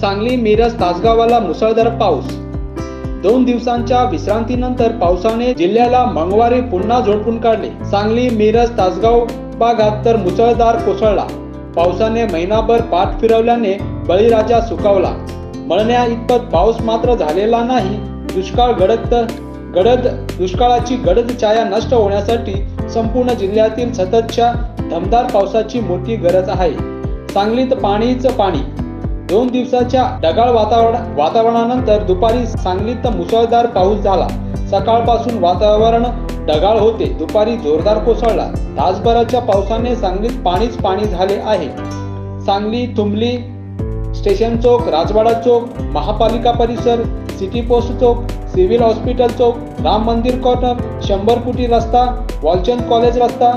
सांगली मिरज तासगावाला मुसळधार पाऊस. दोन दिवसांच्या विश्रांतीनंतर पावसाने जिल्ह्याला मंगळवारी पुन्हा झोडपून काढले. सांगली मिरज तासगाव भागात तर मुसळधार कोसळला. पावसाने महिनाभर पाठ फिरवल्याने बळीराजा सुकावला. मळण्या इतपत पाऊस मात्र झालेला नाही. दुष्काळ गडद गडद दुष्काळाची गडद छाया नष्ट होण्यासाठी संपूर्ण जिल्ह्यातील सततच्या दमदार पावसाची मोठी गरज आहे. सांगलीत पाणीच पाणी दोन दिवसाच्या ढगाळ वातावरण वातावरणानंतर दुपारी सांगलीत मुसळधार पाऊस झाला. सकाळपासून वातावरण ढगाळ होते. दुपारी जोरदार कोसळला. तासभराच्या पावसाने सांगलीत पाणीच पाणी झाले आहे. सांगली तुंबली स्टेशन चौक राजवाडा चौक महापालिका परिसर सिटी पोस्ट चौक सिव्हिल हॉस्पिटल चौक राम मंदिर कॉर्नर शंभर फुटी रस्ता वॉलचंद कॉलेज रस्ता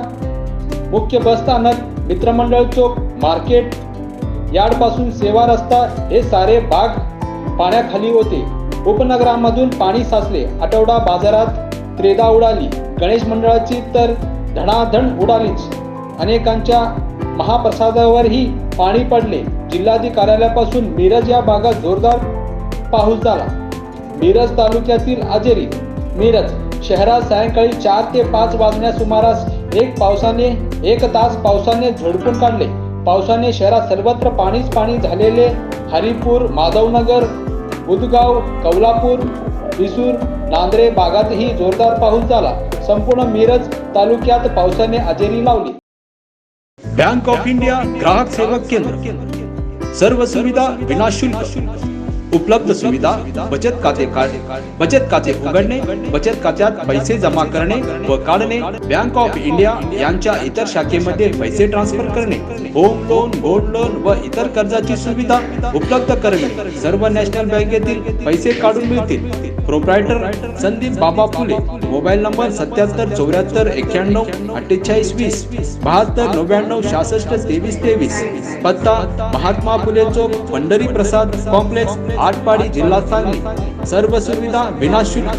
मुख्य बस स्थानक मित्रमंडळ चौक मार्केट यार्डपासून सेवा रस्ता हे सारे भाग पाण्याखाली होते. उपनगरांमधून पाणी साचले. आठवडा बाजारात त्रेदा उडाली. गणेश मंडळाची तर धडाधड उडालीच. अनेकांच्या महाप्रसादावरही पाणी पडले. जिल्हाधिकार्यालयापासून मिरज या भागात जोरदार पाऊस झाला. मिरज तालुक्यातील अजेरी मिरज शहरात सायंकाळी चार ते पाच वाजण्या सुमारास एक पावसाने एक तास पावसाने झडपून काढले. पावसाने शहरात सर्वत्र पाणीच पाणी झालेले हरिपूर माधवनगर उदगाव कौलापूर रिसूर नांद्रे भागातही जोरदार पाऊस झाला. संपूर्ण मिरज तालुक्यात पावसाने हजेरी लावली. बँक ऑफ इंडिया ग्राहक सेवक केंद्र. सर्व सुविधा विनाशुल्क. उपलब्ध सुविधा बचत खाते कार्ड बचत खाते उघडणे बचत खात्यात पैसे जमा करणे व काढणे बँक ऑफ इंडिया यांच्या इतर शाखेमध्ये पैसे ट्रान्सफर करणे होम लोन गोल्ड लोन व इतर कर्जाची सुविधा उपलब्ध करणे. सर्व नॅशनल बँकेतील पैसे काढून मिळतील. प्रोप्रायटर संदीप बाबा फुले मोबाईल नंबर सत्याहत्तर चौऱ्याहत्तर एक्क्याण्णव अठ्ठेचाळीस वीस बहात्तर नव्याण्णव सहासष्ट तेवीस तेवीस. पत्ता महात्मा फुले चौक पंढरी प्रसाद कॉम्प्लेक्स आटपाडी जिल्हा सांगली. सर्व सुविधा विनाशुल्क.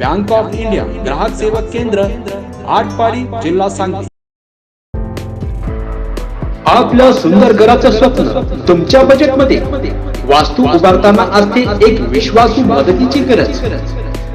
बँक ऑफ इंडिया ग्राहक सेवा केंद्र आटपाडी जिल्हा सांगली. आपल्या सुंदर घराचं स्वप्न तुमच्या बजेटमध्ये वास्तू उभारताना असते एक विश्वासू मदतीची गरज.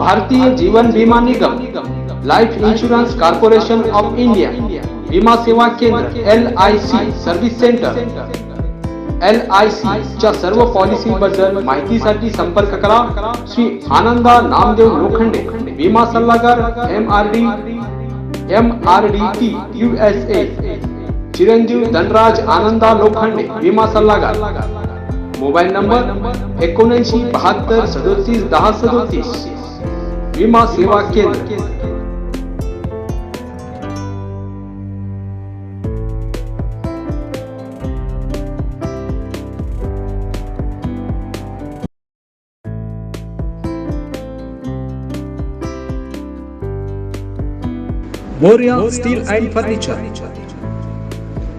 Bharatiya Jeevan Bima Nigam life insurance corporation of India विमा सेवा केंद्र L I C service centre L I C च्या सर्व पॉलिसी बद्दल माहितीसाठी संपर्क करा. श्री आनंदा नामदेव लोखंडे विमा सल्लागार M R D M R D T U S A चिरंजीव धनराज आनंदा लोखंडे विमा सल्लागार. मोबाईल नंबर एकोणऐंशी बहात्तर सदोतीस दहा सदोतीस. विमा सेवा केंद्र Moriya steel and furniture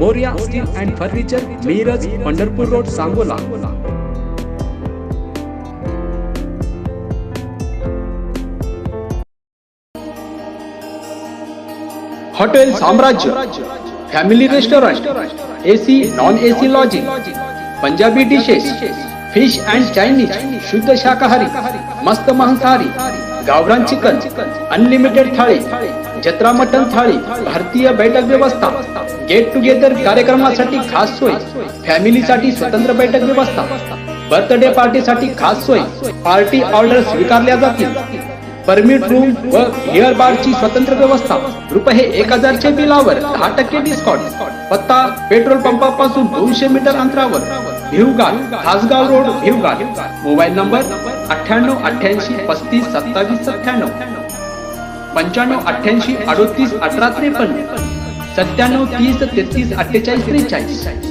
Moriya steel and furniture Miraj Pandharpur road Sangola hotel Samrajya family restaurant AC non AC lodging Punjabi dishes fish and Chinese शुद्ध शाकाहारी मस्त मांसाहारी गावरान चिकन अनलिमिटेड थाळी जत्रा मटन थाळी भारतीय बैठक व्यवस्था गेट टुगेदर कार्यक्रमासाठी खास सोय. फॅमिलीसाठी स्वतंत्र बैठक व्यवस्था. बर्थडे पार्टीसाठी खास सोय. पार्टी ऑर्डर स्वीकारल्या जातील. परमिट रूम व हेअर बारची स्वतंत्र व्यवस्था. रुपये एक हजारच्या बिलावर दहा टक्के डिस्काउंट पत्ता पेट्रोल पंपापासून दोनशे मीटर अंतरावर. Bhivgaon Khasgaon road Bhivgaon mobile number अठ्ठ्याण्णव अठ्ठ्याऐंशी पस्तीस सत्तावीस सत्त्याण्णव. पंच्याण्णव अठ्ठ्याऐंशी अडोतीस अठरा त्रेपन्न. सत्त्याण्णव तीस तेहतीस अठ्ठेचाळीस त्रेचाळीस.